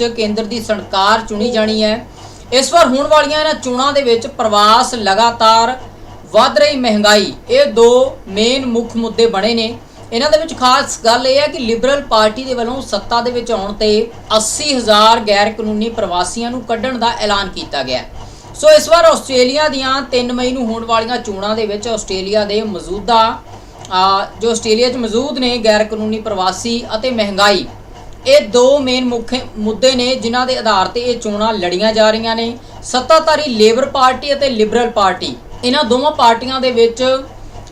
ਵਿੱਚ ਕੇਂਦਰ ਦੀ ਸਰਕਾਰ ਚੁਣੀ ਜਾਣੀ ਹੈ। ਇਸ ਵਾਰ ਹੋਣ ਵਾਲੀਆਂ ਇਹਨਾਂ ਚੋਣਾਂ ਦੇ ਵਿੱਚ ਪ੍ਰਵਾਸ ਲਗਾਤਾਰ ਵੱਧ ਰਹੀ ਮਹਿੰਗਾਈ, ਇਹ ਦੋ ਮੇਨ ਮੁੱਖ ਮੁੱਦੇ ਬਣੇ ਨੇ। ਇਹਨਾਂ ਦੇ ਵਿੱਚ ਖਾਸ ਗੱਲ ਇਹ ਹੈ ਕਿ ਲਿਬਰਲ ਪਾਰਟੀ ਦੇ ਵੱਲੋਂ ਸੱਤਾ ਦੇ ਵਿੱਚ ਆਉਣ ਤੇ 80000 ਗੈਰ ਕਾਨੂੰਨੀ ਪ੍ਰਵਾਸੀਆਂ ਨੂੰ ਕੱਢਣ ਦਾ ਐਲਾਨ ਕੀਤਾ ਗਿਆ। ਸੋ ਇਸ ਵਾਰ ਆਸਟ੍ਰੇਲੀਆ ਦੀਆਂ 3 ਮਈ ਨੂੰ ਹੋਣ ਵਾਲੀਆਂ ਚੋਣਾਂ ਦੇ ਵਿੱਚ ਆਸਟ੍ਰੇਲੀਆ ਦੇ ਮੌਜੂਦਾ ਜੋ ਆਸਟ੍ਰੇਲੀਆ 'ਚ ਮੌਜੂਦ ਨੇ ਗੈਰ ਕਾਨੂੰਨੀ ਪ੍ਰਵਾਸੀ ਅਤੇ ਮਹਿੰਗਾਈ ਇਹ ਦੋ ਮੇਨ ਮੁੱਖ ਮੁੱਦੇ ਨੇ ਜਿਨ੍ਹਾਂ ਦੇ ਆਧਾਰ ਤੇ ਇਹ ਚੋਣਾਂ ਲੜੀਆਂ ਜਾ ਰਹੀਆਂ ਨੇ। ਸੱਤਾਧਾਰੀ ਲੇਬਰ ਪਾਰਟੀ ਅਤੇ ਲਿਬਰਲ ਪਾਰਟੀ ਇਹਨਾਂ ਦੋਵਾਂ ਪਾਰਟੀਆਂ ਦੇ ਵਿੱਚ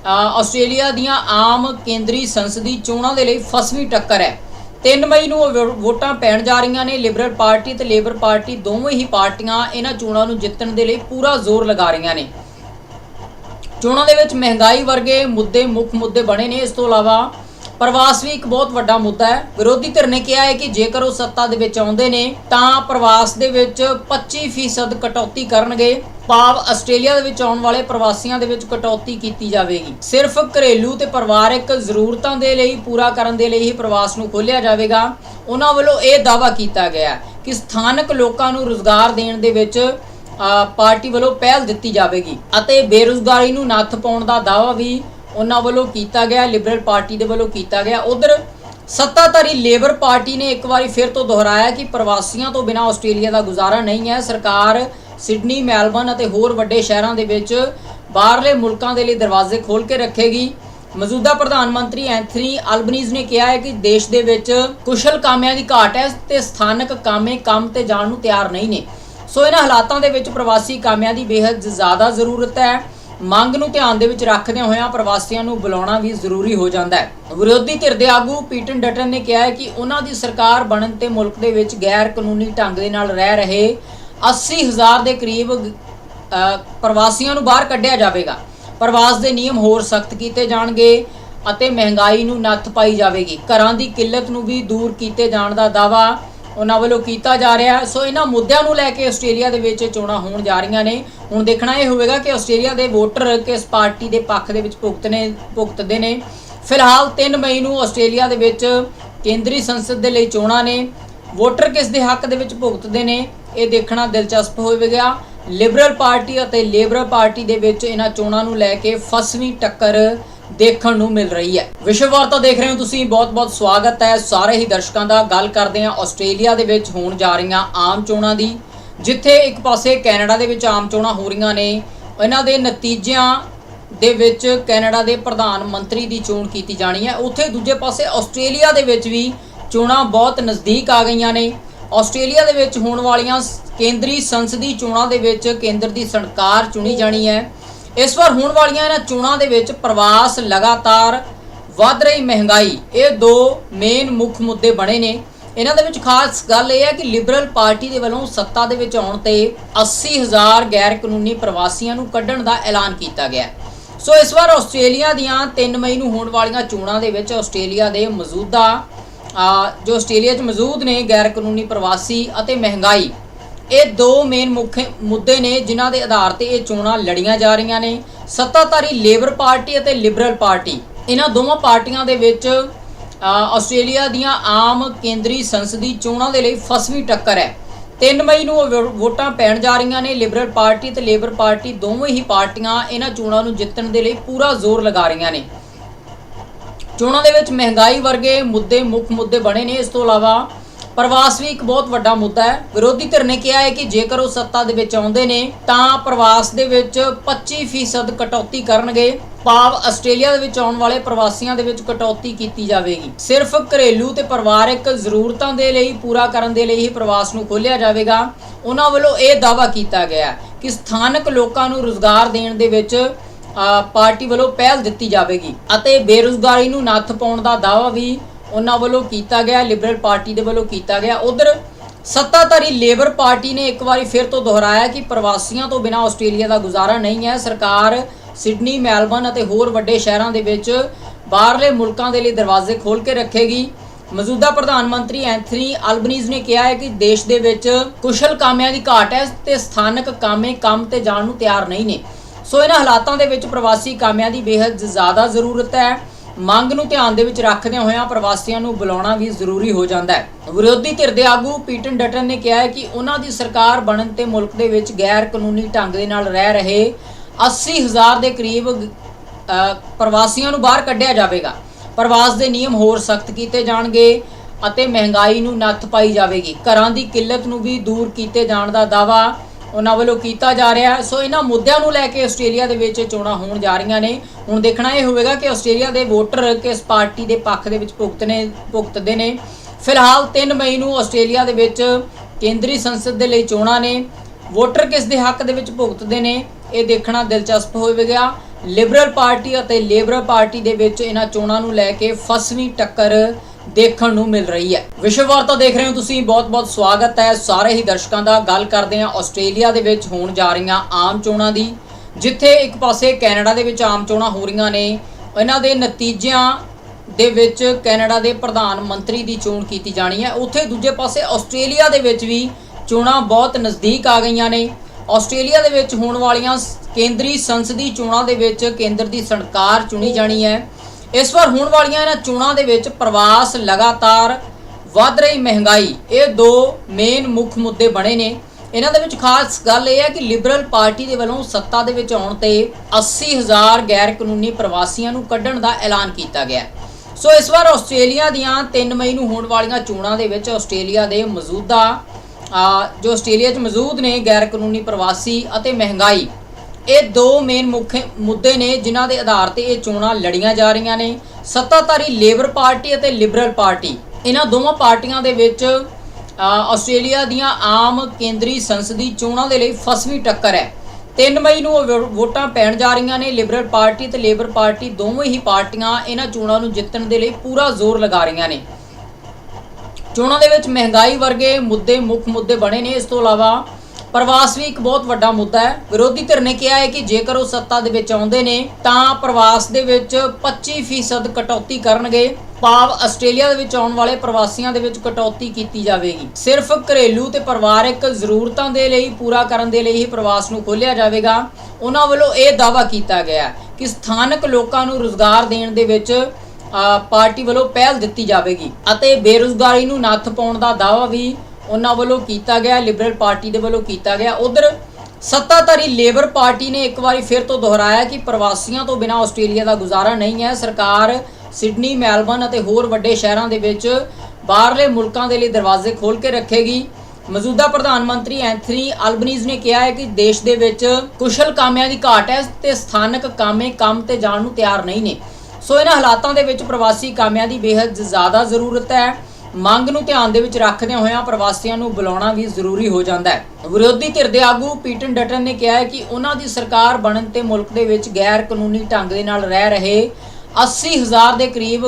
ਆਸਟ੍ਰੇਲੀਆ ਦੀਆਂ ਆਮ ਕੇਂਦਰੀ ਸੰਸਦੀ ਚੋਣਾਂ ਦੇ ਲਈ ਫਸਵੀਂ ਟੱਕਰ ਹੈ। 3 ਮਈ ਨੂੰ ਉਹ ਵੋਟਾਂ ਪੈਣ ਜਾ ਰਹੀਆਂ ਨੇ। ਲਿਬਰਲ ਪਾਰਟੀ ਤੇ ਲੇਬਰ ਪਾਰਟੀ ਦੋਵੇਂ ਹੀ ਪਾਰਟੀਆਂ ਇਹਨਾਂ ਚੋਣਾਂ ਨੂੰ ਜਿੱਤਣ ਦੇ ਲਈ ਪੂਰਾ ਜ਼ੋਰ ਲਗਾ ਰਹੀਆਂ ਨੇ। ਚੋਣਾਂ ਦੇ ਵਿੱਚ ਮਹਿੰਗਾਈ ਵਰਗੇ ਮੁੱਦੇ ਮੁੱਖ ਮੁੱਦੇ ਬਣੇ ਨੇ। ਇਸ ਤੋਂ ਇਲਾਵਾ ਪ੍ਰਵਾਸ ਵੀ ਇੱਕ ਬਹੁਤ ਵੱਡਾ ਮੁੱਦਾ ਹੈ। ਵਿਰੋਧੀ ਧਿਰ ਨੇ ਕਿਹਾ ਹੈ ਕਿ ਜੇਕਰ ਉਹ ਸੱਤਾ ਦੇ ਵਿੱਚ ਆਉਂਦੇ ਨੇ, ਤਾਂ ਪ੍ਰਵਾਸ ਦੇ ਵਿੱਚ 25% ਕਟੌਤੀ ਕਰਨਗੇ। ਭਾਵ ਆਸਟ੍ਰੇਲੀਆ ਦੇ ਵਿੱਚ ਆਉਣ ਵਾਲੇ ਪ੍ਰਵਾਸੀਆਂ ਦੇ ਵਿੱਚ ਕਟੌਤੀ ਕੀਤੀ ਜਾਵੇਗੀ। ਸਿਰਫ ਘਰੇਲੂ ਤੇ ਪਰਿਵਾਰਕ ਜ਼ਰੂਰਤਾਂ ਦੇ ਲਈ ਪੂਰਾ ਕਰਨ ਦੇ ਲਈ ਹੀ ਪ੍ਰਵਾਸ ਨੂੰ ਖੋਲ੍ਹਿਆ ਜਾਵੇਗਾ। ਉਹਨਾਂ ਵੱਲੋਂ ਇਹ ਦਾਅਵਾ ਕੀਤਾ ਗਿਆ ਕਿ ਸਥਾਨਕ ਲੋਕਾਂ ਨੂੰ ਰੋਜ਼ਗਾਰ ਦੇਣ ਦੇ ਵਿੱਚ ਪਾਰਟੀ ਵੱਲੋਂ ਪਹਿਲ ਦਿੱਤੀ ਜਾਵੇਗੀ ਅਤੇ ਬੇਰੁਜ਼ਗਾਰੀ ਨੂੰ ਨੱਥ ਪਾਉਣ ਦਾ ਦਾਅਵਾ ਵੀ ਉਹਨਾਂ ਵੱਲੋਂ ਕੀਤਾ ਗਿਆ ਲਿਬਰਲ ਪਾਰਟੀ ਦੇ ਵੱਲੋਂ ਕੀਤਾ ਗਿਆ। ਉਧਰ ਸੱਤਾਧਾਰੀ ਲੇਬਰ ਪਾਰਟੀ ਨੇ ਇੱਕ ਵਾਰੀ ਫਿਰ ਤੋਂ ਦੁਹਰਾਇਆ ਕਿ ਪ੍ਰਵਾਸੀਆਂ ਤੋਂ ਬਿਨਾਂ ਆਸਟ੍ਰੇਲੀਆ ਦਾ ਗੁਜ਼ਾਰਾ ਨਹੀਂ ਹੈ। ਸਰਕਾਰ ਸਿਡਨੀ ਮੈਲਬਨ ਅਤੇ ਹੋਰ ਵੱਡੇ ਸ਼ਹਿਰਾਂ ਦੇ ਵਿੱਚ ਬਾਹਰਲੇ ਮੁਲਕਾਂ ਦੇ ਲਈ ਦਰਵਾਜ਼ੇ ਖੋਲ੍ਹ ਕੇ ਰੱਖੇਗੀ। ਮੌਜੂਦਾ ਪ੍ਰਧਾਨ ਮੰਤਰੀ ਐਂਥਨੀ ਅਲਬਨੀਜ਼ ਨੇ ਕਿਹਾ ਹੈ ਕਿ ਦੇਸ਼ ਦੇ ਵਿੱਚ ਕੁਸ਼ਲ ਕਾਮਿਆਂ ਦੀ ਘਾਟ ਹੈ ਤੇ ਸਥਾਨਕ ਕਾਮੇ ਕੰਮ ਤੇ ਜਾਣ ਨੂੰ ਤਿਆਰ ਨਹੀਂ ਨੇ। ਸੋ ਇਹਨਾਂ ਹਾਲਾਤਾਂ ਦੇ ਵਿੱਚ ਪ੍ਰਵਾਸੀ ਕਾਮਿਆਂ ਦੀ ਬੇਹੱਦ ਜ਼ਿਆਦਾ ਜ਼ਰੂਰਤ ਹੈ। ਮੰਗ ਨੂੰ ਧਿਆਨ ਦੇ ਵਿੱਚ ਰੱਖਦਿਆਂ ਹੋਇਆਂ ਪ੍ਰਵਾਸੀਆਂ ਨੂੰ ਬੁਲਾਉਣਾ ਵੀ ਜ਼ਰੂਰੀ ਹੋ ਜਾਂਦਾ ਹੈ। ਵਿਰੋਧੀ ਧਿਰ ਦੇ ਆਗੂ ਪੀਟਨ ਡਟਨ ਨੇ ਕਿਹਾ ਹੈ ਕਿ ਉਹਨਾਂ ਦੀ ਸਰਕਾਰ ਬਣਨ ਤੇ ਮੁਲਕ ਦੇ ਵਿੱਚ ਗੈਰ ਕਾਨੂੰਨੀ ਢੰਗ ਦੇ ਨਾਲ ਰਹਿ ਰਹੇ 80000 ਦੇ ਕਰੀਬ ਪ੍ਰਵਾਸੀਆਂ ਨੂੰ ਬਾਹਰ ਕੱਢਿਆ ਜਾਵੇਗਾ। ਪ੍ਰਵਾਸ ਦੇ ਨਿਯਮ ਹੋਰ ਸਖਤ ਕੀਤੇ ਜਾਣਗੇ ਅਤੇ ਮਹਿੰਗਾਈ ਨੂੰ ਨੱਥ ਪਾਈ ਜਾਵੇਗੀ। ਘਰਾਂ ਦੀ ਕਿੱਲਤ ਨੂੰ ਵੀ ਦੂਰ ਕੀਤੇ ਜਾਣ ਦਾ ਦਾਵਾ ਉਹਨਾਂ ਵੱਲੋਂ ਕੀਤਾ ਜਾ ਰਿਹਾ ਸੋ ਇਹਨਾਂ ਮੁੱਦਿਆਂ ਨੂੰ ਲੈ ਕੇ ਆਸਟ੍ਰੇਲੀਆ ਦੇ ਵਿੱਚ ਚੋਣਾਂ ਹੋਣ ਜਾ ਰਹੀਆਂ ਨੇ। ਹੁਣ ਦੇਖਣਾ ਇਹ ਹੋਵੇਗਾ ਕਿ ਆਸਟ੍ਰੇਲੀਆ ਦੇ ਵੋਟਰ ਕਿਸ ਪਾਰਟੀ ਦੇ ਪੱਖ ਦੇ ਵਿੱਚ ਭੁਗਤ ਨੇ, ਭੁਗਤਦੇ ਨੇ। ਫਿਲਹਾਲ 3 ਮਈ ਨੂੰ ਆਸਟ੍ਰੇਲੀਆ ਦੇ ਵਿੱਚ ਕੇਂਦਰੀ ਸੰਸਦ ਦੇ ਲਈ ਚੋਣਾਂ ਨੇ। ਵੋਟਰ ਕਿਸ ਦੇ ਹੱਕ ਦੇ ਵਿੱਚ ਭੁਗਤਦੇ ਨੇ, ਇਹ ਦੇਖਣਾ ਦਿਲਚਸਪ ਹੋਵੇਗਾ। ਲਿਬਰਲ ਪਾਰਟੀ ਅਤੇ ਲੇਬਰ ਪਾਰਟੀ ਦੇ ਵਿੱਚ ਇਹਨਾਂ ਚੋਣਾਂ ਨੂੰ ਲੈ ਕੇ ਫਸਵੀਂ ਟੱਕਰ ਦੇਖਣ ਨੂੰ ਮਿਲ ਰਹੀ ਹੈ। ਵਿਸ਼ਵ ਵਾਰਤਾ ਦੇਖ ਰਹੇ ਹੋ ਤੁਸੀਂ, ਬਹੁਤ-ਬਹੁਤ ਸਵਾਗਤ ਹੈ। ਸਾਰੇ ਹੀ ਦਰਸ਼ਕਾਂ ਦਾ ਗੱਲ ਕਰਦੇ ਹਾਂ। ਆਸਟ੍ਰੇਲੀਆ ਦੇ ਵਿੱਚ ਹੋਣ ਜਾ ਰਹੀਆਂ ਆਮ ਚੋਣਾਂ ਦੀ, ਜਿੱਥੇ ਇੱਕ ਪਾਸੇ ਕੈਨੇਡਾ ਦੇ ਵਿੱਚ ਆਮ ਚੋਣਾਂ ਹੋ ਰਹੀਆਂ ਨੇ। ਇਹਨਾਂ ਦੇ ਨਤੀਜਿਆਂ ਦੇ ਵਿੱਚ ਕੈਨੇਡਾ ਦੇ ਪ੍ਰਧਾਨ ਮੰਤਰੀ ਦੀ ਚੋਣ ਕੀਤੀ ਜਾਣੀ ਹੈ। ਉੱਥੇ ਦੂਜੇ ਪਾਸੇ ਆਸਟ੍ਰੇਲੀਆ ਦੇ ਵਿੱਚ ਵੀ ਚੋਣਾਂ ਬਹੁਤ ਨਜ਼ਦੀਕ ਆ ਗਈਆਂ ਨੇ। ਆਸਟ੍ਰੇਲੀਆ ਦੇ ਵਿੱਚ ਹੋਣ ਵਾਲੀਆਂ ਕੇਂਦਰੀ ਸੰਸਦੀ ਚੋਣਾਂ ਦੇ ਵਿੱਚ ਕੇਂਦਰ ਦੀ ਸਰਕਾਰ ਚੁਣੀ ਜਾਣੀ ਹੈ। ਇਸ ਵਾਰ ਹੋਣ ਵਾਲੀਆਂ ਇਹਨਾਂ ਚੋਣਾਂ ਦੇ ਵਿੱਚ ਪ੍ਰਵਾਸ ਲਗਾਤਾਰ ਵੱਧ ਰਹੀ ਮਹਿੰਗਾਈ। ਇਹ ਦੋ ਮੇਨ ਮੁੱਖ ਮੁੱਦੇ ਬਣੇ ਨੇ। ਇਹਨਾਂ ਦੇ ਵਿੱਚ ਖਾਸ ਗੱਲ ਇਹ ਹੈ ਕਿ ਲਿਬਰਲ ਪਾਰਟੀ ਦੇ ਵੱਲੋਂ ਸੱਤਾ ਦੇ ਵਿੱਚ ਆਉਣ ਤੇ 80000 ਗੈਰ ਕਾਨੂੰਨੀ ਪ੍ਰਵਾਸੀਆਂ ਨੂੰ ਕੱਢਣ ਦਾ ਐਲਾਨ ਕੀਤਾ ਗਿਆ ਸੋ ਇਸ ਵਾਰ ਆਸਟ੍ਰੇਲੀਆ ਦੀਆਂ 3 ਮਈ ਨੂੰ ਹੋਣ ਵਾਲੀਆਂ ਚੋਣਾਂ ਦੇ ਵਿੱਚ ਆਸਟ੍ਰੇਲੀਆ ਦੇ ਮੌਜੂਦਾ ਜੋ ਆਸਟ੍ਰੇਲੀਆ 'ਚ ਮੌਜੂਦ ਨੇ ਗੈਰ ਕਾਨੂੰਨੀ ਪ੍ਰਵਾਸੀ ਅਤੇ ਮਹਿੰਗਾਈ ਇਹ ਦੋ ਮੇਨ ਮੁੱਖ ਮੁੱਦੇ ਨੇ ਜਿਨ੍ਹਾਂ ਦੇ ਆਧਾਰ ਤੇ ਇਹ ਚੋਣਾਂ ਲੜੀਆਂ ਜਾ ਰਹੀਆਂ ਨੇ। ਸੱਤਾਧਾਰੀ ਲੇਬਰ ਪਾਰਟੀ ਅਤੇ ਲਿਬਰਲ ਪਾਰਟੀ ਇਹਨਾਂ ਦੋਵਾਂ ਪਾਰਟੀਆਂ ਦੇ ਵਿੱਚ ਆਸਟ੍ਰੇਲੀਆ ਦੀਆਂ ਆਮ ਕੇਂਦਰੀ ਸੰਸਦੀ ਚੋਣਾਂ ਦੇ ਲਈ ਫਸਵੀਂ ਟੱਕਰ ਹੈ। 3 ਮਈ ਨੂੰ ਵੋਟਾਂ ਪੈਣ ਜਾ ਰਹੀਆਂ ਨੇ। ਲਿਬਰਲ ਪਾਰਟੀ ਤੇ ਲੇਬਰ ਪਾਰਟੀ ਦੋਵੇਂ ਹੀ ਪਾਰਟੀਆਂ ਇਹਨਾਂ ਚੋਣਾਂ ਨੂੰ ਜਿੱਤਣ ਦੇ ਲਈ ਪੂਰਾ ਜ਼ੋਰ ਲਗਾ ਰਹੀਆਂ ਨੇ। ਚੋਣਾਂ ਦੇ ਵਿੱਚ ਮਹਿੰਗਾਈ ਵਰਗੇ ਮੁੱਦੇ ਮੁੱਖ ਮੁੱਦੇ ਬਣੇ ਨੇ। ਇਸ ਤੋਂ ਇਲਾਵਾ ਪ੍ਰਵਾਸ ਵੀ ਇੱਕ ਬਹੁਤ ਵੱਡਾ ਮੁੱਦਾ ਹੈ। ਵਿਰੋਧੀ ਧਿਰ ਨੇ ਕਿਹਾ ਹੈ ਕਿ ਜੇਕਰ ਉਹ ਸੱਤਾ ਦੇ ਵਿੱਚ ਆਉਂਦੇ ਨੇ, ਤਾਂ ਪ੍ਰਵਾਸ ਦੇ ਵਿੱਚ 25% ਕਟੌਤੀ ਕਰਨਗੇ। ਭਾਵ ਆਸਟ੍ਰੇਲੀਆ ਦੇ ਵਿੱਚ ਆਉਣ ਵਾਲੇ ਪ੍ਰਵਾਸੀਆਂ ਦੇ ਵਿੱਚ ਕਟੌਤੀ ਕੀਤੀ ਜਾਵੇਗੀ। ਸਿਰਫ ਘਰੇਲੂ ਤੇ ਪਰਿਵਾਰਕ ਜ਼ਰੂਰਤਾਂ ਦੇ ਲਈ ਪੂਰਾ ਕਰਨ ਦੇ ਲਈ ਹੀ ਪ੍ਰਵਾਸ ਨੂੰ ਖੋਲ੍ਹਿਆ ਜਾਵੇਗਾ। ਉਹਨਾਂ ਵੱਲੋਂ ਇਹ ਦਾਅਵਾ ਕੀਤਾ ਗਿਆ ਕਿ ਸਥਾਨਕ ਲੋਕਾਂ ਨੂੰ ਰੋਜ਼ਗਾਰ ਦੇਣ ਦੇ ਵਿੱਚ ਪਾਰਟੀ ਵੱਲੋਂ ਪਹਿਲ ਦਿੱਤੀ ਜਾਵੇਗੀ ਅਤੇ ਬੇਰੁਜ਼ਗਾਰੀ ਨੂੰ ਨੱਥ ਪਾਉਣ ਦਾ ਦਾਅਵਾ ਵੀ ਉਹਨਾਂ ਵੱਲੋਂ ਕੀਤਾ ਗਿਆ ਲਿਬਰਲ ਪਾਰਟੀ ਦੇ ਵੱਲੋਂ ਕੀਤਾ ਗਿਆ। ਉਧਰ ਸੱਤਾਧਾਰੀ ਲੇਬਰ ਪਾਰਟੀ ਨੇ ਇੱਕ ਵਾਰੀ ਫਿਰ ਤੋਂ ਦੁਹਰਾਇਆ ਕਿ ਪ੍ਰਵਾਸੀਆਂ ਤੋਂ ਬਿਨਾਂ ਆਸਟ੍ਰੇਲੀਆ ਦਾ ਗੁਜ਼ਾਰਾ ਨਹੀਂ ਹੈ। ਸਰਕਾਰ ਸਿਡਨੀ ਮੈਲਬਨ ਅਤੇ ਹੋਰ ਵੱਡੇ ਸ਼ਹਿਰਾਂ ਦੇ ਵਿੱਚ ਬਾਹਰਲੇ ਮੁਲਕਾਂ ਦੇ ਲਈ ਦਰਵਾਜ਼ੇ ਖੋਲ੍ਹ ਕੇ ਰੱਖੇਗੀ। ਮੌਜੂਦਾ ਪ੍ਰਧਾਨ ਮੰਤਰੀ ਐਂਥਨੀ ਅਲਬਨੀਜ਼ ਨੇ ਕਿਹਾ ਹੈ ਕਿ ਦੇਸ਼ ਦੇ ਵਿੱਚ ਕੁਸ਼ਲ ਕਾਮਿਆਂ ਦੀ ਘਾਟ ਹੈ ਤੇ ਸਥਾਨਕ ਕਾਮੇ ਕੰਮ ਤੇ ਜਾਣ ਨੂੰ ਤਿਆਰ ਨਹੀਂ ਨੇ। ਸੋ ਇਹਨਾਂ ਹਾਲਾਤਾਂ ਦੇ ਵਿੱਚ ਪ੍ਰਵਾਸੀ ਕਾਮਿਆਂ ਦੀ ਬੇਹੱਦ ਜ਼ਿਆਦਾ ਜ਼ਰੂਰਤ ਹੈ। ਮੰਗ ਨੂੰ ਧਿਆਨ ਦੇ ਵਿੱਚ ਰੱਖਦਿਆਂ ਹੋਇਆਂ ਪ੍ਰਵਾਸੀਆਂ ਨੂੰ ਬੁਲਾਉਣਾ ਵੀ ਜ਼ਰੂਰੀ ਹੋ ਜਾਂਦਾ ਹੈ। ਵਿਰੋਧੀ ਧਿਰ ਦੇ ਆਗੂ ਪੀਟਨ ਡਟਨ ਨੇ ਕਿਹਾ ਹੈ ਕਿ ਉਹਨਾਂ ਦੀ ਸਰਕਾਰ ਬਣਨ ਤੇ ਮੁਲਕ ਦੇ ਵਿੱਚ ਗੈਰ ਕਾਨੂੰਨੀ ਢੰਗ ਦੇ ਨਾਲ ਰਹਿ ਰਹੇ 80000 ਦੇ ਕਰੀਬ ਪ੍ਰਵਾਸੀਆਂ ਨੂੰ ਬਾਹਰ ਕੱਢਿਆ ਜਾਵੇਗਾ। ਪ੍ਰਵਾਸ ਦੇ ਨਿਯਮ ਹੋਰ ਸਖਤ ਕੀਤੇ ਜਾਣਗੇ ਅਤੇ ਮਹਿੰਗਾਈ ਨੂੰ ਨੱਥ ਪਾਈ ਜਾਵੇਗੀ। ਘਰਾਂ ਦੀ ਕਿੱਲਤ ਨੂੰ ਵੀ ਦੂਰ ਕੀਤੇ ਜਾਣ ਦਾ ਦਾਵਾ ਉਹਨਾਂ ਵੱਲੋਂ ਕੀਤਾ ਜਾ ਰਿਹਾ ਹੈ। ਸੋ ਇਹਨਾਂ ਮੁੱਦਿਆਂ ਨੂੰ ਲੈ ਕੇ ਆਸਟ੍ਰੇਲੀਆ ਦੇ ਵਿੱਚ ਚੋਣਾਂ ਹੋਣ ਜਾ ਰਹੀਆਂ ਨੇ। ਹੁਣ ਦੇਖਣਾ ਇਹ ਹੋਵੇਗਾ ਕਿ ਆਸਟ੍ਰੇਲੀਆ ਦੇ ਵੋਟਰ ਕਿਸ ਪਾਰਟੀ ਦੇ ਪੱਖ ਦੇ ਵਿੱਚ ਭੁਗਤ ਨੇ, ਭੁਗਤਦੇ ਨੇ। ਫਿਲਹਾਲ 3 ਮਈ ਨੂੰ ਆਸਟ੍ਰੇਲੀਆ ਦੇ ਵਿੱਚ ਕੇਂਦਰੀ ਸੰਸਦ ਦੇ ਲਈ ਚੋਣਾਂ ਨੇ। ਵੋਟਰ ਕਿਸ ਦੇ ਹੱਕ ਦੇ ਵਿੱਚ ਭੁਗਤਦੇ ਨੇ, ਇਹ ਦੇਖਣਾ ਦਿਲਚਸਪ ਹੋਵੇਗਾ। ਲਿਬਰਲ ਪਾਰਟੀ ਅਤੇ ਲੇਬਰ ਪਾਰਟੀ ਦੇ ਵਿੱਚ ਇਹਨਾਂ ਚੋਣਾਂ ਨੂੰ ਲੈ ਕੇ ਫਸਵੀਂ ਟੱਕਰ ਦੇਖਣ ਨੂੰ ਮਿਲ ਰਹੀ ਹੈ। ਵਿਸ਼ਵ ਵਾਰਤਾ ਦੇਖ ਰਹੇ ਹੋ ਤੁਸੀਂ, ਬਹੁਤ-ਬਹੁਤ ਸਵਾਗਤ ਹੈ। ਸਾਰੇ ਹੀ ਦਰਸ਼ਕਾਂ ਦਾ ਗੱਲ ਕਰਦੇ ਹਾਂ। ਆਸਟ੍ਰੇਲੀਆ ਦੇ ਵਿੱਚ ਹੋਣ ਜਾ ਰਹੀਆਂ ਆਮ ਚੋਣਾਂ ਦੀ, ਜਿੱਥੇ ਇੱਕ ਪਾਸੇ ਕੈਨੇਡਾ ਦੇ ਵਿੱਚ ਆਮ ਚੋਣਾਂ ਹੋ ਰਹੀਆਂ ਨੇ। ਇਹਨਾਂ ਦੇ ਨਤੀਜਿਆਂ ਦੇ ਵਿੱਚ ਕੈਨੇਡਾ ਦੇ ਪ੍ਰਧਾਨ ਮੰਤਰੀ ਦੀ ਚੋਣ ਕੀਤੀ ਜਾਣੀ ਹੈ। ਉੱਥੇ ਦੂਜੇ ਪਾਸੇ ਆਸਟ੍ਰੇਲੀਆ ਦੇ ਵਿੱਚ ਵੀ ਚੋਣਾਂ ਬਹੁਤ ਨਜ਼ਦੀਕ ਆ ਗਈਆਂ ਨੇ। ਆਸਟ੍ਰੇਲੀਆ ਦੇ ਵਿੱਚ ਹੋਣ ਵਾਲੀਆਂ ਕੇਂਦਰੀ ਸੰਸਦੀ ਚੋਣਾਂ ਦੇ ਵਿੱਚ ਕੇਂਦਰ ਦੀ ਸਰਕਾਰ ਚੁਣੀ ਜਾਣੀ ਹੈ। ਇਸ ਵਾਰ ਹੋਣ ਵਾਲੀਆਂ ਇਹਨਾਂ ਚੋਣਾਂ ਦੇ ਵਿੱਚ ਪ੍ਰਵਾਸ ਲਗਾਤਾਰ ਵੱਧ ਰਹੀ ਮਹਿੰਗਾਈ। ਇਹ ਦੋ ਮੇਨ ਮੁੱਖ ਮੁੱਦੇ ਬਣੇ ਨੇ। ਇਹਨਾਂ ਦੇ ਵਿੱਚ ਖਾਸ ਗੱਲ ਇਹ ਹੈ ਕਿ ਲਿਬਰਲ ਪਾਰਟੀ ਦੇ ਵੱਲੋਂ ਸੱਤਾ ਦੇ ਵਿੱਚ ਆਉਣ ਤੇ 80000 ਗੈਰ ਕਾਨੂੰਨੀ ਪ੍ਰਵਾਸੀਆਂ ਨੂੰ ਕੱਢਣ ਦਾ ਐਲਾਨ ਕੀਤਾ ਗਿਆ ਸੋ ਇਸ ਵਾਰ ਆਸਟ੍ਰੇਲੀਆ ਦੀਆਂ 3 ਮਈ ਨੂੰ ਹੋਣ ਵਾਲੀਆਂ ਚੋਣਾਂ ਦੇ ਵਿੱਚ ਆਸਟ੍ਰੇਲੀਆ ਦੇ ਮੌਜੂਦਾ ਜੋ ਆਸਟ੍ਰੇਲੀਆ 'ਚ ਮੌਜੂਦ ਨੇ ਗੈਰ ਕਾਨੂੰਨੀ ਪ੍ਰਵਾਸੀ ਅਤੇ ਮਹਿੰਗਾਈ ਇਹ ਦੋ ਮੇਨ ਮੁੱਖ ਮੁੱਦੇ ਨੇ, ਜਿਨ੍ਹਾਂ ਦੇ ਆਧਾਰ ਤੇ ਇਹ ਚੋਣਾਂ ਲੜੀਆਂ ਜਾ ਰਹੀਆਂ ਨੇ। ਸੱਤਾਧਾਰੀ ਲੇਬਰ ਪਾਰਟੀ ਅਤੇ ਲਿਬਰਲ ਪਾਰਟੀ ਇਹਨਾਂ ਦੋਵਾਂ ਪਾਰਟੀਆਂ ਦੇ ਵਿੱਚ ਆਸਟ੍ਰੇਲੀਆ ਦੀਆਂ ਆਮ ਕੇਂਦਰੀ ਸੰਸਦੀ ਚੋਣਾਂ ਦੇ ਲਈ ਫਸਵੀਂ ਟੱਕਰ ਹੈ। 3 ਮਈ ਨੂੰ ਵੋਟਾਂ ਪੈਣ ਜਾ ਰਹੀਆਂ ਨੇ। ਲਿਬਰਲ ਪਾਰਟੀ ਤੇ ਲੇਬਰ ਪਾਰਟੀ ਦੋਵੇਂ ਹੀ ਪਾਰਟੀਆਂ ਇਹਨਾਂ ਚੋਣਾਂ ਨੂੰ ਜਿੱਤਣ ਦੇ ਲਈ ਪੂਰਾ ਜ਼ੋਰ ਲਗਾ ਰਹੀਆਂ ਨੇ। ਚੋਣਾਂ ਦੇ ਵਿੱਚ ਮਹਿੰਗਾਈ ਵਰਗੇ ਮੁੱਦੇ ਮੁੱਖ ਮੁੱਦੇ ਬਣੇ ਨੇ। ਇਸ ਤੋਂ ਇਲਾਵਾ ਪ੍ਰਵਾਸ ਵੀ ਇੱਕ ਬਹੁਤ ਵੱਡਾ ਮੁੱਦਾ ਹੈ। ਵਿਰੋਧੀ ਧਿਰ ਨੇ ਕਿਹਾ ਹੈ ਕਿ ਜੇਕਰ ਉਹ ਸੱਤਾ ਦੇ ਵਿੱਚ ਆਉਂਦੇ ਨੇ, ਤਾਂ ਪ੍ਰਵਾਸ ਦੇ ਵਿੱਚ 25% ਕਟੌਤੀ ਕਰਨਗੇ। ਭਾਵ ਆਸਟ੍ਰੇਲੀਆ ਦੇ ਵਿੱਚ ਆਉਣ ਵਾਲੇ ਪ੍ਰਵਾਸੀਆਂ ਦੇ ਵਿੱਚ ਕਟੌਤੀ ਕੀਤੀ ਜਾਵੇਗੀ। ਸਿਰਫ ਘਰੇਲੂ ਤੇ ਪਰਿਵਾਰਕ ਜ਼ਰੂਰਤਾਂ ਦੇ ਲਈ ਪੂਰਾ ਕਰਨ ਦੇ ਲਈ ਹੀ ਪ੍ਰਵਾਸ ਨੂੰ ਖੋਲ੍ਹਿਆ ਜਾਵੇਗਾ। ਉਹਨਾਂ ਵੱਲੋਂ ਇਹ ਦਾਅਵਾ ਕੀਤਾ ਗਿਆ ਕਿ ਸਥਾਨਕ ਲੋਕਾਂ ਨੂੰ ਰੋਜ਼ਗਾਰ ਦੇਣ ਦੇ ਵਿੱਚ ਪਾਰਟੀ ਵੱਲੋਂ ਪਹਿਲ ਦਿੱਤੀ ਜਾਵੇਗੀ ਅਤੇ ਬੇਰੁਜ਼ਗਾਰੀ ਨੂੰ ਨੱਥ ਪਾਉਣ ਦਾ ਦਾਅਵਾ ਵੀ ਉਹਨਾਂ ਵੱਲੋਂ ਕੀਤਾ ਗਿਆ ਲਿਬਰਲ ਪਾਰਟੀ ਦੇ ਵੱਲੋਂ ਕੀਤਾ ਗਿਆ। ਉਧਰ ਸੱਤਾਧਾਰੀ ਲੇਬਰ ਪਾਰਟੀ ਨੇ ਇੱਕ ਵਾਰੀ ਫਿਰ ਤੋਂ ਦੁਹਰਾਇਆ ਕਿ ਪ੍ਰਵਾਸੀਆਂ ਤੋਂ ਬਿਨਾਂ ਆਸਟ੍ਰੇਲੀਆ ਦਾ ਗੁਜ਼ਾਰਾ ਨਹੀਂ ਹੈ। ਸਰਕਾਰ ਸਿਡਨੀ ਮੈਲਬਨ ਅਤੇ ਹੋਰ ਵੱਡੇ ਸ਼ਹਿਰਾਂ ਦੇ ਵਿੱਚ ਬਾਹਰਲੇ ਮੁਲਕਾਂ ਦੇ ਲਈ ਦਰਵਾਜ਼ੇ ਖੋਲ੍ਹ ਕੇ ਰੱਖੇਗੀ। ਮੌਜੂਦਾ ਪ੍ਰਧਾਨ ਮੰਤਰੀ ਐਂਥਨੀ ਅਲਬਨੀਜ਼ ਨੇ ਕਿਹਾ ਹੈ ਕਿ ਦੇਸ਼ ਦੇ ਵਿੱਚ ਕੁਸ਼ਲ ਕਾਮਿਆਂ ਦੀ ਘਾਟ ਹੈ ਤੇ ਸਥਾਨਕ ਕਾਮੇ ਕੰਮ ਤੇ ਜਾਣ ਨੂੰ ਤਿਆਰ ਨਹੀਂ ਨੇ। ਸੋ ਇਹਨਾਂ ਹਾਲਾਤਾਂ ਦੇ ਵਿੱਚ ਪ੍ਰਵਾਸੀ ਕਾਮਿਆਂ ਦੀ ਬੇਹੱਦ ਜ਼ਿਆਦਾ ਜ਼ਰੂਰਤ ਹੈ। ਮੰਗ ਨੂੰ ਧਿਆਨ ਦੇ ਵਿੱਚ ਰੱਖਦਿਆਂ ਹੋਇਆਂ ਪ੍ਰਵਾਸੀਆਂ ਨੂੰ ਬੁਲਾਉਣਾ ਵੀ ਜ਼ਰੂਰੀ ਹੋ ਜਾਂਦਾ ਹੈ। ਵਿਰੋਧੀ ਧਿਰ ਦੇ ਆਗੂ ਪੀਟਨ ਡਟਨ ਨੇ ਕਿਹਾ ਹੈ ਕਿ ਉਹਨਾਂ ਦੀ ਸਰਕਾਰ ਬਣਨ ਤੇ ਮੁਲਕ ਦੇ ਵਿੱਚ ਗੈਰ ਕਾਨੂੰਨੀ ਢੰਗ ਦੇ ਨਾਲ ਰਹਿ ਰਹੇ 80000 ਦੇ ਕਰੀਬ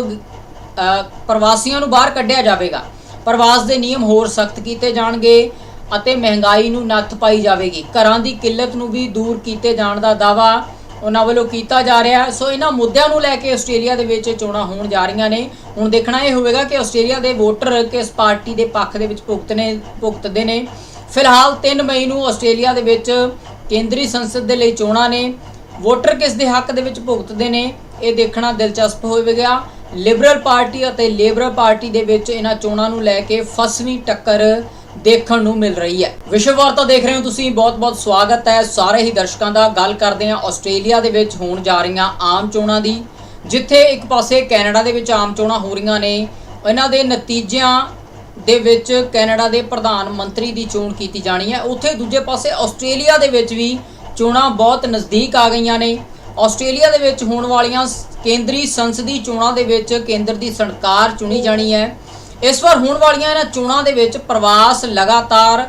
ਪ੍ਰਵਾਸੀਆਂ ਨੂੰ ਬਾਹਰ ਕੱਢਿਆ ਜਾਵੇਗਾ। ਪ੍ਰਵਾਸ ਦੇ ਨਿਯਮ ਹੋਰ ਸਖਤ ਕੀਤੇ ਜਾਣਗੇ ਅਤੇ ਮਹਿੰਗਾਈ ਨੂੰ ਨੱਥ ਪਾਈ ਜਾਵੇਗੀ। ਘਰਾਂ ਦੀ ਕਿੱਲਤ ਨੂੰ ਵੀ ਦੂਰ ਕੀਤੇ ਜਾਣ ਦਾ ਦਾਵਾ ਉਹਨਾਂ ਵੱਲੋਂ ਕੀਤਾ ਜਾ ਰਿਹਾ ਸੋ ਇਹਨਾਂ ਮੁੱਦਿਆਂ ਨੂੰ ਲੈ ਕੇ ਆਸਟ੍ਰੇਲੀਆ ਦੇ ਵਿੱਚ ਚੋਣਾਂ ਹੋਣ ਜਾ ਰਹੀਆਂ ਨੇ। ਹੁਣ ਦੇਖਣਾ ਇਹ ਹੋਵੇਗਾ ਕਿ ਆਸਟ੍ਰੇਲੀਆ ਦੇ ਵੋਟਰ ਕਿਸ ਪਾਰਟੀ ਦੇ ਪੱਖ ਦੇ ਵਿੱਚ ਭੁਗਤ ਨੇ ਭੁਗਤਦੇ ਨੇ। ਫਿਲਹਾਲ 3 ਮਈ ਨੂੰ ਆਸਟ੍ਰੇਲੀਆ ਦੇ ਵਿੱਚ ਕੇਂਦਰੀ ਸੰਸਦ ਦੇ ਲਈ ਚੋਣਾਂ ਨੇ। ਵੋਟਰ ਕਿਸ ਦੇ ਹੱਕ ਦੇ ਵਿੱਚ ਭੁਗਤਦੇ ਨੇ, ਇਹ ਦੇਖਣਾ ਦਿਲਚਸਪ ਹੋਵੇਗਾ। ਲਿਬਰਲ ਪਾਰਟੀ ਅਤੇ ਲੇਬਰ ਪਾਰਟੀ ਦੇ ਵਿੱਚ ਇਹਨਾਂ ਚੋਣਾਂ ਨੂੰ ਲੈ ਕੇ ਫਸਵੀਂ ਟੱਕਰ ਦੇਖਣ ਨੂੰ ਮਿਲ ਰਹੀ ਹੈ। ਵਿਸ਼ਵ ਵਾਰਤਾ ਦੇਖ ਰਹੇ ਹੋ ਤੁਸੀਂ, ਬਹੁਤ-ਬਹੁਤ ਸਵਾਗਤ ਹੈ। ਸਾਰੇ ਹੀ ਦਰਸ਼ਕਾਂ ਦਾ ਗੱਲ ਕਰਦੇ ਹਾਂ ਆਸਟ੍ਰੇਲੀਆ ਦੇ ਵਿੱਚ ਹੋਣ ਜਾ ਰਹੀਆਂ ਆਮ ਚੋਣਾਂ ਦੀ, ਜਿੱਥੇ ਇੱਕ ਪਾਸੇ ਕੈਨੇਡਾ ਦੇ ਵਿੱਚ ਆਮ ਚੋਣਾਂ ਹੋ ਰਹੀਆਂ ਨੇ। ਇਹਨਾਂ ਦੇ ਨਤੀਜਿਆਂ ਦੇ ਵਿੱਚ ਕੈਨੇਡਾ ਦੇ ਪ੍ਰਧਾਨ ਮੰਤਰੀ ਦੀ ਚੋਣ ਕੀਤੀ ਜਾਣੀ ਹੈ। ਉੱਥੇ ਦੂਜੇ ਪਾਸੇ ਆਸਟ੍ਰੇਲੀਆ ਦੇ ਵਿੱਚ ਵੀ ਚੋਣਾਂ ਬਹੁਤ ਨਜ਼ਦੀਕ ਆ ਗਈਆਂ ਨੇ। ਆਸਟ੍ਰੇਲੀਆ ਦੇ ਵਿੱਚ ਹੋਣ ਵਾਲੀਆਂ ਕੇਂਦਰੀ ਸੰਸਦੀ ਚੋਣਾਂ ਦੇ ਵਿੱਚ ਕੇਂਦਰ ਦੀ ਸਰਕਾਰ ਚੁਣੀ ਜਾਣੀ ਹੈ। ਇਸ ਵਾਰ ਹੋਣ ਵਾਲੀਆਂ ਇਹਨਾਂ ਚੋਣਾਂ ਦੇ ਵਿੱਚ ਪ੍ਰਵਾਸ ਲਗਾਤਾਰ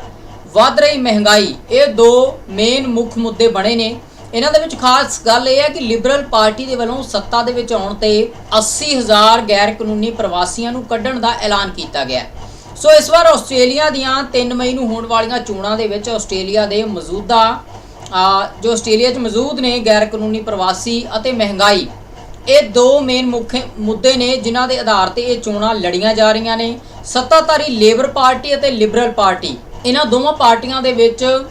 ਵੱਧ ਰਹੀ ਮਹਿੰਗਾਈ। ਇਹ ਦੋ ਮੇਨ ਮੁੱਖ ਮੁੱਦੇ ਬਣੇ ਨੇ। ਇਹਨਾਂ ਦੇ ਵਿੱਚ ਖਾਸ ਗੱਲ ਇਹ ਹੈ ਕਿ ਲਿਬਰਲ ਪਾਰਟੀ ਦੇ ਵੱਲੋਂ ਸੱਤਾ ਦੇ ਵਿੱਚ ਆਉਣ ਤੇ 80000 ਗੈਰ ਕਾਨੂੰਨੀ ਪ੍ਰਵਾਸੀਆਂ ਨੂੰ ਕੱਢਣ ਦਾ ਐਲਾਨ ਕੀਤਾ ਗਿਆ। ਸੋ ਇਸ ਵਾਰ ਆਸਟ੍ਰੇਲੀਆ ਦੀਆਂ 3 ਮਈ ਨੂੰ ਹੋਣ ਵਾਲੀਆਂ ਚੋਣਾਂ ਦੇ ਵਿੱਚ ਆਸਟ੍ਰੇਲੀਆ ਦੇ ਮੌਜੂਦਾ ਜੋ ਆਸਟ੍ਰੇਲੀਆ 'ਚ ਮੌਜੂਦ ਨੇ ਗੈਰ ਕਾਨੂੰਨੀ ਪ੍ਰਵਾਸੀ ਅਤੇ ਮਹਿੰਗਾਈ ਇਹ ਦੋ ਮੇਨ ਮੁੱਖ ਮੁੱਦੇ ਨੇ ਜਿਨ੍ਹਾਂ ਦੇ ਆਧਾਰ ਤੇ ਇਹ ਚੋਣਾਂ ਲੜੀਆਂ ਜਾ ਰਹੀਆਂ ਨੇ। ਸੱਤਾਧਾਰੀ ਲੇਬਰ ਪਾਰਟੀ ਅਤੇ ਲਿਬਰਲ ਪਾਰਟੀ। ਇਹਨਾਂ ਦੋਵਾਂ ਪਾਰਟੀਆਂ ਦੇ ਵਿੱਚ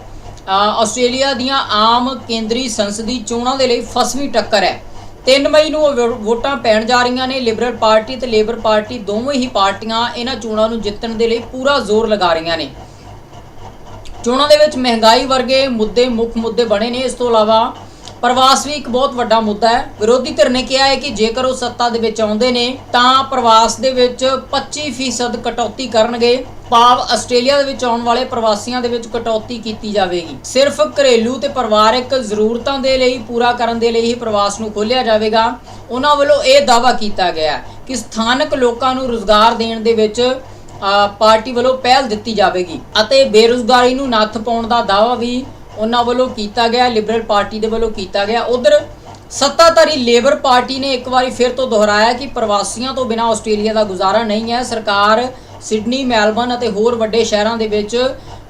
ਆਸਟ੍ਰੇਲੀਆ ਦੀਆਂ ਆਮ ਕੇਂਦਰੀ ਸੰਸਦੀ ਚੋਣਾਂ ਦੇ ਲਈ ਫਸਵੀਂ ਟੱਕਰ ਹੈ। 3 ਮਈ ਨੂੰ ਵੋ- ਵੋਟਾਂ ਪੈਣ ਜਾ ਰਹੀਆਂ ਨੇ। ਲਿਬਰਲ ਪਾਰਟੀ ਤੇ ਲੇਬਰ ਪਾਰਟੀ ਦੋਵੇਂ ਹੀ ਪਾਰਟੀਆਂ ਇਹਨਾਂ ਚੋਣਾਂ ਨੂੰ ਜਿੱਤਣ ਦੇ ਲਈ ਪੂਰਾ ਜ਼ੋਰ ਲਗਾ ਰਹੀਆਂ ਨੇ। ਚੋਣਾਂ ਦੇ ਵਿੱਚ ਮਹਿੰਗਾਈ ਵਰਗੇ ਮੁੱਦੇ ਮੁੱਖ ਮੁੱਦੇ ਬਣੇ ਨੇ। ਇਸ ਤੋਂ ਇਲਾਵਾ ਪ੍ਰਵਾਸ ਵੀ ਇੱਕ ਬਹੁਤ ਵੱਡਾ ਮੁੱਦਾ ਹੈ। ਵਿਰੋਧੀ ਧਿਰ ਨੇ ਕਿਹਾ ਹੈ ਕਿ ਜੇਕਰ ਉਹ ਸੱਤਾ ਦੇ ਵਿੱਚ ਆਉਂਦੇ ਨੇ, ਤਾਂ ਪ੍ਰਵਾਸ ਦੇ ਵਿੱਚ 25% ਕਟੌਤੀ ਕਰਨਗੇ। ਭਾਵ ਆਸਟ੍ਰੇਲੀਆ ਦੇ ਵਿੱਚ ਆਉਣ ਵਾਲੇ ਪ੍ਰਵਾਸੀਆਂ ਦੇ ਵਿੱਚ ਕਟੌਤੀ ਕੀਤੀ ਜਾਵੇਗੀ। ਸਿਰਫ ਘਰੇਲੂ ਤੇ ਪਰਿਵਾਰਕ ਜ਼ਰੂਰਤਾਂ ਦੇ ਲਈ ਪੂਰਾ ਕਰਨ ਦੇ ਲਈ ਹੀ ਪ੍ਰਵਾਸ ਨੂੰ ਖੋਲ੍ਹਿਆ ਜਾਵੇਗਾ। ਉਹਨਾਂ ਵੱਲੋਂ ਇਹ ਦਾਅਵਾ ਕੀਤਾ ਗਿਆ ਕਿ ਸਥਾਨਕ ਲੋਕਾਂ ਨੂੰ ਰੋਜ਼ਗਾਰ ਦੇਣ ਦੇ ਵਿੱਚ ਪਾਰਟੀ ਵੱਲੋਂ ਪਹਿਲ ਦਿੱਤੀ ਜਾਵੇਗੀ ਅਤੇ ਬੇਰੁਜ਼ਗਾਰੀ ਨੂੰ ਨੱਥ ਪਾਉਣ ਦਾ ਦਾਅਵਾ ਵੀ ਉਹਨਾਂ ਵੱਲੋਂ ਕੀਤਾ ਗਿਆ ਲਿਬਰਲ ਪਾਰਟੀ ਦੇ ਵੱਲੋਂ ਕੀਤਾ ਗਿਆ। ਉਧਰ ਸੱਤਾਧਾਰੀ ਲੇਬਰ ਪਾਰਟੀ ਨੇ ਇੱਕ ਵਾਰੀ ਫਿਰ ਤੋਂ ਦੁਹਰਾਇਆ ਕਿ ਪ੍ਰਵਾਸੀਆਂ ਤੋਂ ਬਿਨਾਂ ਆਸਟ੍ਰੇਲੀਆ ਦਾ ਗੁਜ਼ਾਰਾ ਨਹੀਂ ਹੈ। ਸਰਕਾਰ ਸਿਡਨੀ ਮੈਲਬਨ ਅਤੇ ਹੋਰ ਵੱਡੇ ਸ਼ਹਿਰਾਂ ਦੇ ਵਿੱਚ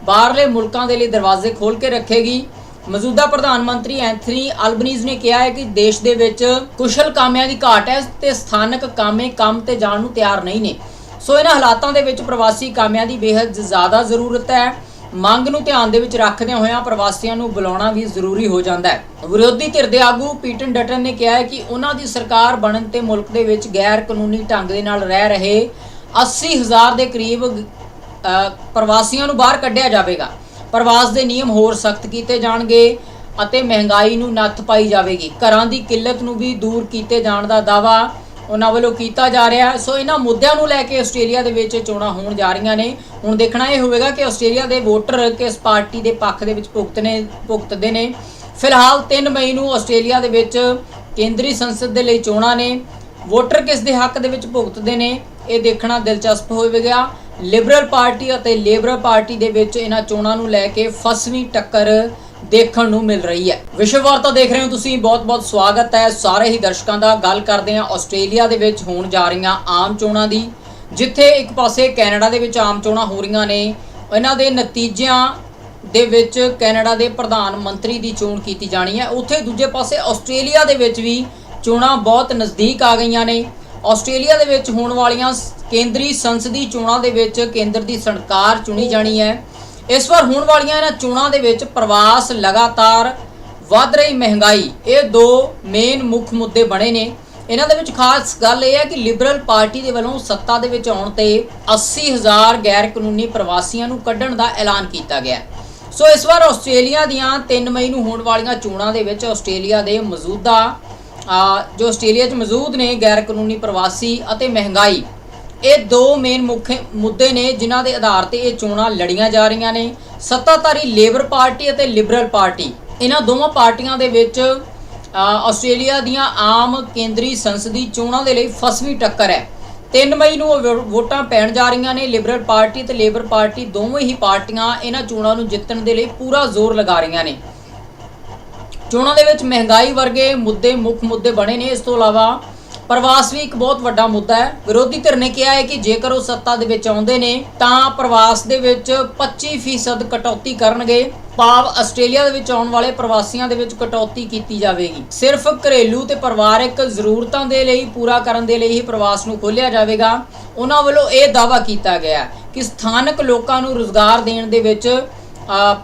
ਬਾਹਰਲੇ ਮੁਲਕਾਂ ਦੇ ਲਈ ਦਰਵਾਜ਼ੇ ਖੋਲ੍ਹ ਕੇ ਰੱਖੇਗੀ। ਮੌਜੂਦਾ ਪ੍ਰਧਾਨ ਮੰਤਰੀ ਐਂਥਨੀ ਅਲਬਨੀਜ਼ ਨੇ ਕਿਹਾ ਹੈ ਕਿ ਦੇਸ਼ ਦੇ ਵਿੱਚ ਕੁਸ਼ਲ ਕਾਮਿਆਂ ਦੀ ਘਾਟ ਹੈ ਤੇ ਸਥਾਨਕ ਕਾਮੇ ਕੰਮ ਤੇ ਜਾਣ ਨੂੰ ਤਿਆਰ ਨਹੀਂ ਨੇ। ਸੋ ਇਹਨਾਂ ਹਾਲਾਤਾਂ ਦੇ ਵਿੱਚ ਪ੍ਰਵਾਸੀ ਕਾਮਿਆਂ ਦੀ ਬੇਹੱਦ ਜ਼ਿਆਦਾ ਜ਼ਰੂਰਤ ਹੈ। ਮੰਗ ਨੂੰ ਧਿਆਨ ਦੇ ਵਿੱਚ ਰੱਖਦਿਆਂ ਹੋਇਆਂ ਪ੍ਰਵਾਸੀਆਂ ਨੂੰ ਬੁਲਾਉਣਾ ਵੀ ਜ਼ਰੂਰੀ ਹੋ ਜਾਂਦਾ ਹੈ। ਵਿਰੋਧੀ ਧਿਰ ਦੇ ਆਗੂ ਪੀਟਨ ਡਟਨ ਨੇ ਕਿਹਾ ਹੈ ਕਿ ਉਹਨਾਂ ਦੀ ਸਰਕਾਰ ਬਣਨ ਤੇ ਮੁਲਕ ਦੇ ਵਿੱਚ ਗੈਰ ਕਾਨੂੰਨੀ ਢੰਗ ਦੇ ਨਾਲ ਰਹਿ ਰਹੇ 80000 ਦੇ ਕਰੀਬ ਪ੍ਰਵਾਸੀਆਂ ਨੂੰ ਬਾਹਰ ਕੱਢਿਆ ਜਾਵੇਗਾ। ਪ੍ਰਵਾਸ ਦੇ ਨਿਯਮ ਹੋਰ ਸਖਤ ਕੀਤੇ ਜਾਣਗੇ ਅਤੇ ਮਹਿੰਗਾਈ ਨੂੰ ਨੱਥ ਪਾਈ ਜਾਵੇਗੀ। ਘਰਾਂ ਦੀ ਕਿੱਲਤ ਨੂੰ ਵੀ ਦੂਰ ਕੀਤੇ ਜਾਣ ਦਾ ਦਾਅਵਾ ਉਹਨਾਂ ਵੱਲੋਂ ਕੀਤਾ ਜਾ ਰਿਹਾ ਸੋ ਇਹਨਾਂ ਮੁੱਦਿਆਂ ਨੂੰ ਲੈ ਕੇ ਆਸਟ੍ਰੇਲੀਆ ਦੇ ਵਿੱਚ ਚੋਣਾਂ ਹੋਣ ਜਾ ਰਹੀਆਂ ਨੇ। ਹੁਣ ਦੇਖਣਾ ਇਹ ਹੋਵੇਗਾ ਕਿ ਆਸਟ੍ਰੇਲੀਆ ਦੇ ਵੋਟਰ ਕਿਸ ਪਾਰਟੀ ਦੇ ਪੱਖ ਦੇ ਵਿੱਚ ਭੁਗਤ ਨੇ, ਭੁਗਤਦੇ ਨੇ। ਫਿਲਹਾਲ 3 ਮਈ ਨੂੰ ਆਸਟ੍ਰੇਲੀਆ ਦੇ ਵਿੱਚ ਕੇਂਦਰੀ ਸੰਸਦ ਦੇ ਲਈ ਚੋਣਾਂ ਨੇ। ਵੋਟਰ ਕਿਸ ਦੇ ਹੱਕ ਦੇ ਵਿੱਚ ਭੁਗਤਦੇ ਨੇ, ਇਹ ਦੇਖਣਾ ਦਿਲਚਸਪ ਹੋਵੇਗਾ। ਲਿਬਰਲ ਪਾਰਟੀ ਅਤੇ ਲੇਬਰ ਪਾਰਟੀ ਦੇ ਵਿੱਚ ਇਹਨਾਂ ਚੋਣਾਂ ਨੂੰ ਲੈ ਕੇ ਫਸਵੀਂ ਟੱਕਰ ਦੇਖਣ ਨੂੰ ਮਿਲ ਰਹੀ ਹੈ। ਵਿਸ਼ਵ ਵਾਰਤਾ ਦੇਖ ਰਹੇ ਹੋ ਤੁਸੀਂ, ਬਹੁਤ-ਬਹੁਤ ਸਵਾਗਤ ਹੈ। ਸਾਰੇ ਹੀ ਦਰਸ਼ਕਾਂ ਦਾ ਗੱਲ ਕਰਦੇ ਹਾਂ। ਆਸਟ੍ਰੇਲੀਆ ਦੇ ਵਿੱਚ ਹੋਣ ਜਾ ਰਹੀਆਂ ਆਮ ਚੋਣਾਂ ਦੀ। ਜਿੱਥੇ ਇੱਕ ਪਾਸੇ ਕੈਨੇਡਾ ਦੇ ਵਿੱਚ ਆਮ ਚੋਣਾਂ ਹੋ ਰਹੀਆਂ ਨੇ, ਇਹਨਾਂ ਦੇ ਨਤੀਜਿਆਂ ਦੇ ਵਿੱਚ ਕੈਨੇਡਾ ਦੇ ਪ੍ਰਧਾਨ ਮੰਤਰੀ ਦੀ ਚੋਣ ਕੀਤੀ ਜਾਣੀ ਹੈ। ਉੱਥੇ ਦੂਜੇ ਪਾਸੇ ਆਸਟ੍ਰੇਲੀਆ ਦੇ ਵਿੱਚ ਵੀ ਚੋਣਾਂ ਬਹੁਤ ਨਜ਼ਦੀਕ ਆ ਗਈਆਂ ਨੇ। ਆਸਟ੍ਰੇਲੀਆ ਦੇ ਵਿੱਚ ਹੋਣ ਵਾਲੀਆਂ ਕੇਂਦਰੀ ਸੰਸਦੀ ਚੋਣਾਂ ਦੇ ਵਿੱਚ ਕੇਂਦਰ ਦੀ ਸਰਕਾਰ ਚੁਣੀ ਜਾਣੀ ਹੈ। ਇਸ ਵਾਰ ਹੋਣ ਵਾਲੀਆਂ ਇਹਨਾਂ ਚੋਣਾਂ ਦੇ ਵਿੱਚ ਪ੍ਰਵਾਸ ਲਗਾਤਾਰ ਵੱਧ ਰਹੀ ਮਹਿੰਗਾਈ। ਇਹ ਦੋ ਮੇਨ ਮੁੱਖ ਮੁੱਦੇ ਬਣੇ ਨੇ। ਇਹਨਾਂ ਦੇ ਵਿੱਚ ਖਾਸ ਗੱਲ ਇਹ ਹੈ ਕਿ ਲਿਬਰਲ ਪਾਰਟੀ ਦੇ ਵੱਲੋਂ ਸੱਤਾ ਦੇ ਵਿੱਚ ਆਉਣ ਤੇ 80000 ਗੈਰ ਕਾਨੂੰਨੀ ਪ੍ਰਵਾਸੀਆਂ ਨੂੰ ਕੱਢਣ ਦਾ ਐਲਾਨ ਕੀਤਾ ਗਿਆ ਸੋ ਇਸ ਵਾਰ ਆਸਟ੍ਰੇਲੀਆ ਦੀਆਂ 3 ਮਈ ਨੂੰ ਹੋਣ ਵਾਲੀਆਂ ਚੋਣਾਂ ਦੇ ਵਿੱਚ ਆਸਟ੍ਰੇਲੀਆ ਦੇ ਮੌਜੂਦਾ ਜੋ ਆਸਟ੍ਰੇਲੀਆ 'ਚ ਮੌਜੂਦ ਨੇ ਗੈਰ ਕਾਨੂੰਨੀ ਪ੍ਰਵਾਸੀ ਅਤੇ ਮਹਿੰਗਾਈ ਇਹ ਦੋ ਮੇਨ ਮੁੱਖ ਮੁੱਦੇ ਨੇ ਜਿਨ੍ਹਾਂ ਦੇ ਆਧਾਰ ਤੇ ਇਹ ਚੋਣਾਂ ਲੜੀਆਂ ਜਾ ਰਹੀਆਂ ਨੇ। ਸੱਤਾਧਾਰੀ ਲੇਬਰ ਪਾਰਟੀ ਅਤੇ ਲਿਬਰਲ ਪਾਰਟੀ ਇਹਨਾਂ ਦੋਵਾਂ ਪਾਰਟੀਆਂ ਦੇ ਵਿੱਚ ਆਸਟ੍ਰੇਲੀਆ ਦੀਆਂ ਆਮ ਕੇਂਦਰੀ ਸੰਸਦੀ ਚੋਣਾਂ ਦੇ ਲਈ ਫਸਵੀਂ ਟੱਕਰ ਹੈ। 3 ਮਈ ਨੂੰ ਵੋਟਾਂ ਪੈਣ ਜਾ ਰਹੀਆਂ ਨੇ। ਲਿਬਰਲ ਪਾਰਟੀ ਤੇ ਲੇਬਰ ਪਾਰਟੀ ਦੋਵੇਂ ਹੀ ਪਾਰਟੀਆਂ ਇਹਨਾਂ ਚੋਣਾਂ ਨੂੰ ਜਿੱਤਣ ਦੇ ਲਈ ਪੂਰਾ ਜ਼ੋਰ ਲਗਾ ਰਹੀਆਂ ਨੇ। ਚੋਣਾਂ ਦੇ ਵਿੱਚ ਮਹਿੰਗਾਈ ਵਰਗੇ ਮੁੱਦੇ ਮੁੱਖ ਮੁੱਦੇ ਬਣੇ ਨੇ। ਇਸ ਤੋਂ ਇਲਾਵਾ ਪ੍ਰਵਾਸ ਵੀ ਇੱਕ ਬਹੁਤ ਵੱਡਾ ਮੁੱਦਾ ਹੈ। ਵਿਰੋਧੀ ਧਿਰ ਨੇ ਕਿਹਾ ਹੈ ਕਿ ਜੇਕਰ ਉਹ ਸੱਤਾ ਦੇ ਵਿੱਚ ਆਉਂਦੇ ਨੇ, ਤਾਂ ਪ੍ਰਵਾਸ ਦੇ ਵਿੱਚ 25% ਕਟੌਤੀ ਕਰਨਗੇ। ਭਾਵ ਆਸਟ੍ਰੇਲੀਆ ਦੇ ਵਿੱਚ ਆਉਣ ਵਾਲੇ ਪ੍ਰਵਾਸੀਆਂ ਦੇ ਵਿੱਚ ਕਟੌਤੀ ਕੀਤੀ ਜਾਵੇਗੀ। ਸਿਰਫ ਘਰੇਲੂ ਤੇ ਪਰਿਵਾਰਕ ਜ਼ਰੂਰਤਾਂ ਦੇ ਲਈ ਪੂਰਾ ਕਰਨ ਦੇ ਲਈ ਹੀ ਪ੍ਰਵਾਸ ਨੂੰ ਖੋਲ੍ਹਿਆ ਜਾਵੇਗਾ। ਉਹਨਾਂ ਵੱਲੋਂ ਇਹ ਦਾਅਵਾ ਕੀਤਾ ਗਿਆ ਕਿ ਸਥਾਨਕ ਲੋਕਾਂ ਨੂੰ ਰੋਜ਼ਗਾਰ ਦੇਣ ਦੇ ਵਿੱਚ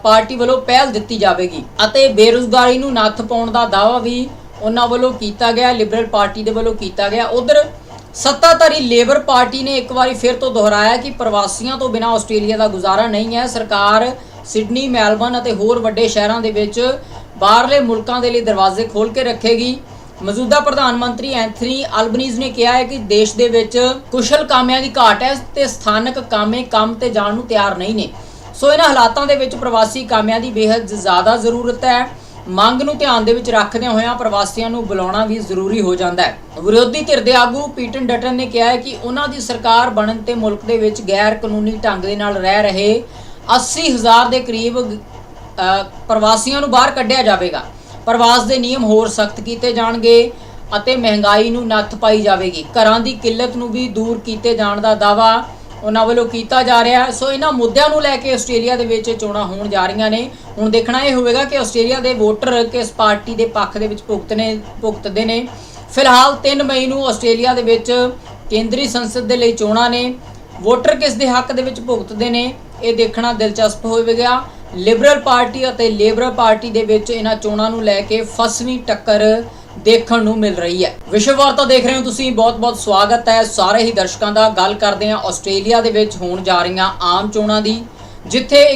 ਪਾਰਟੀ ਵੱਲੋਂ ਪਹਿਲ ਦਿੱਤੀ ਜਾਵੇਗੀ ਅਤੇ ਬੇਰੁਜ਼ਗਾਰੀ ਨੂੰ ਨੱਥ ਪਾਉਣ ਦਾ ਦਾਅਵਾ ਵੀ ਉਹਨਾਂ ਵੱਲੋਂ ਕੀਤਾ ਗਿਆ ਲਿਬਰਲ ਪਾਰਟੀ ਦੇ ਵੱਲੋਂ ਕੀਤਾ ਗਿਆ। ਉਧਰ ਸੱਤਾਧਾਰੀ ਲੇਬਰ ਪਾਰਟੀ ਨੇ ਇੱਕ ਵਾਰੀ ਫਿਰ ਤੋਂ ਦੁਹਰਾਇਆ ਕਿ ਪ੍ਰਵਾਸੀਆਂ ਤੋਂ ਬਿਨਾਂ ਆਸਟ੍ਰੇਲੀਆ ਦਾ ਗੁਜ਼ਾਰਾ ਨਹੀਂ ਹੈ। ਸਰਕਾਰ ਸਿਡਨੀ ਮੈਲਬਨ ਅਤੇ ਹੋਰ ਵੱਡੇ ਸ਼ਹਿਰਾਂ ਦੇ ਵਿੱਚ ਬਾਹਰਲੇ ਮੁਲਕਾਂ ਦੇ ਲਈ ਦਰਵਾਜ਼ੇ ਖੋਲ੍ਹ ਕੇ ਰੱਖੇਗੀ। ਮੌਜੂਦਾ ਪ੍ਰਧਾਨ ਮੰਤਰੀ ਐਂਥਨੀ ਅਲਬਨੀਜ਼ ਨੇ ਕਿਹਾ ਹੈ ਕਿ ਦੇਸ਼ ਦੇ ਵਿੱਚ ਕੁਸ਼ਲ ਕਾਮਿਆਂ ਦੀ ਘਾਟ ਹੈ ਤੇ ਸਥਾਨਕ ਕਾਮੇ ਕੰਮ ਤੇ ਜਾਣ ਨੂੰ ਤਿਆਰ ਨਹੀਂ ਨੇ। ਸੋ ਇਹਨਾਂ ਹਾਲਾਤਾਂ ਦੇ ਵਿੱਚ ਪ੍ਰਵਾਸੀ ਕਾਮਿਆਂ ਦੀ ਬੇਹੱਦ ਜ਼ਿਆਦਾ ਜ਼ਰੂਰਤ ਹੈ। ਮੰਗ ਨੂੰ ਧਿਆਨ ਦੇ ਵਿੱਚ ਰੱਖਦਿਆਂ ਹੋਇਆਂ ਪ੍ਰਵਾਸੀਆਂ ਨੂੰ ਬੁਲਾਉਣਾ ਵੀ ਜ਼ਰੂਰੀ ਹੋ ਜਾਂਦਾ ਹੈ। ਵਿਰੋਧੀ ਧਿਰ ਦੇ ਆਗੂ ਪੀਟਨ ਡਟਨ ਨੇ ਕਿਹਾ ਹੈ ਕਿ ਉਹਨਾਂ ਦੀ ਸਰਕਾਰ ਬਣਨ ਤੇ ਮੁਲਕ ਦੇ ਵਿੱਚ ਗੈਰ ਕਾਨੂੰਨੀ ਢੰਗ ਦੇ ਨਾਲ ਰਹਿ ਰਹੇ 80000 ਦੇ ਕਰੀਬ ਪ੍ਰਵਾਸੀਆਂ ਨੂੰ ਬਾਹਰ ਕੱਢਿਆ ਜਾਵੇਗਾ। ਪ੍ਰਵਾਸ ਦੇ ਨਿਯਮ ਹੋਰ ਸਖਤ ਕੀਤੇ ਜਾਣਗੇ ਅਤੇ ਮਹਿੰਗਾਈ ਨੂੰ ਨੱਥ ਪਾਈ ਜਾਵੇਗੀ। ਘਰਾਂ ਦੀ ਕਿੱਲਤ ਨੂੰ ਵੀ ਦੂਰ ਕੀਤੇ ਜਾਣ ਦਾ ਦਾਅਵਾ ਉਹਨਾਂ ਵੱਲੋਂ ਕੀਤਾ ਜਾ ਰਿਹਾ ਹੈ। ਸੋ ਇਹਨਾਂ ਮੁੱਦਿਆਂ ਨੂੰ ਲੈ ਕੇ ਆਸਟ੍ਰੇਲੀਆ ਦੇ ਵਿੱਚ ਚੋਣਾਂ ਹੋਣ ਜਾ ਰਹੀਆਂ ਨੇ। ਹੁਣ ਦੇਖਣਾ ਇਹ ਹੋਵੇਗਾ ਕਿ ਆਸਟ੍ਰੇਲੀਆ ਦੇ ਵੋਟਰ ਕਿਸ ਪਾਰਟੀ ਦੇ ਪੱਖ ਦੇ ਵਿੱਚ ਭੁਗਤ ਨੇ, ਭੁਗਤਦੇ ਨੇ। ਫਿਲਹਾਲ 3 ਮਈ ਨੂੰ ਆਸਟ੍ਰੇਲੀਆ ਦੇ ਵਿੱਚ ਕੇਂਦਰੀ ਸੰਸਦ ਦੇ ਲਈ ਚੋਣਾਂ ਨੇ। ਵੋਟਰ ਕਿਸ ਦੇ ਹੱਕ ਦੇ ਵਿੱਚ ਭੁਗਤਦੇ ਨੇ, ਇਹ ਦੇਖਣਾ ਦਿਲਚਸਪ ਹੋਵੇਗਾ। ਲਿਬਰਲ ਪਾਰਟੀ ਅਤੇ ਲੇਬਰ ਪਾਰਟੀ ਦੇ ਵਿੱਚ ਇਹਨਾਂ ਚੋਣਾਂ ਨੂੰ ਲੈ ਕੇ ਫਸਵੀਂ ਟੱਕਰ ਦੇਖਣ ਨੂੰ ਮਿਲ ਰਹੀ ਹੈ। ਵਿਸ਼ਵ ਵਾਰਤਾ ਦੇਖ ਰਹੇ ਹੋ ਤੁਸੀਂ। ਬਹੁਤ-ਬਹੁਤ ਸਵਾਗਤ ਹੈ। ਸਾਰੇ ਹੀ ਦਰਸ਼ਕਾਂ ਦਾ ਗੱਲ ਕਰਦੇ ਹਾਂ। ਆਸਟ੍ਰੇਲੀਆ ਦੇ ਵਿੱਚ ਹੋਣ ਜਾ ਰਹੀਆਂ ਆਮ ਚੋਣਾਂ ਦੀ, ਜਿੱਥੇ